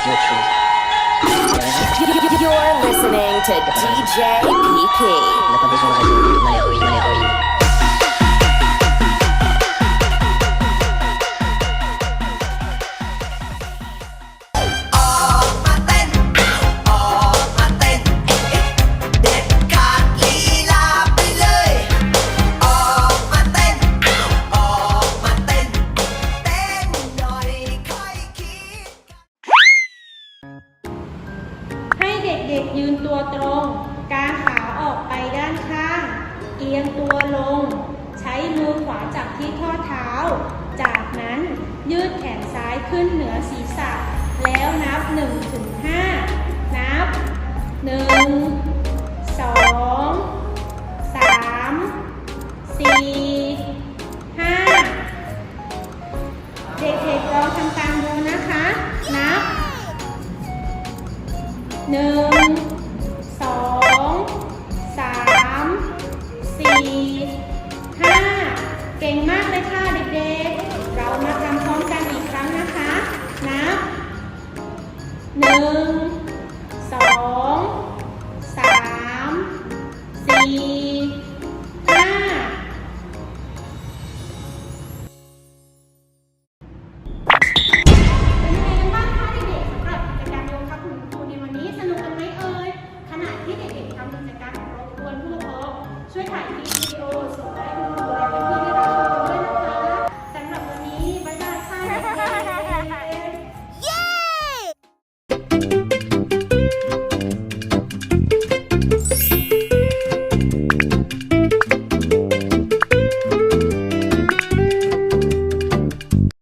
You're listening to DJ PK. ด็กๆยืนตัวตรง กางขาออกไปด้านข้าง เอียงตัวลง ใช้มือขวาจับที่ข้อเท้า จากนั้นยืดแขนซ้ายขึ้นเหนือศีรษะ แล้วนับ1ถึง5นับ 1 2 3 4 5 เด็กๆ หนึ่งสองสามสี่ห้าเก่งมากเลยค่ะเด็กๆ เรามาทำพร้อมกันอีกครั้งนะคะนับหนึ่งสองสามสี่ 所以，看。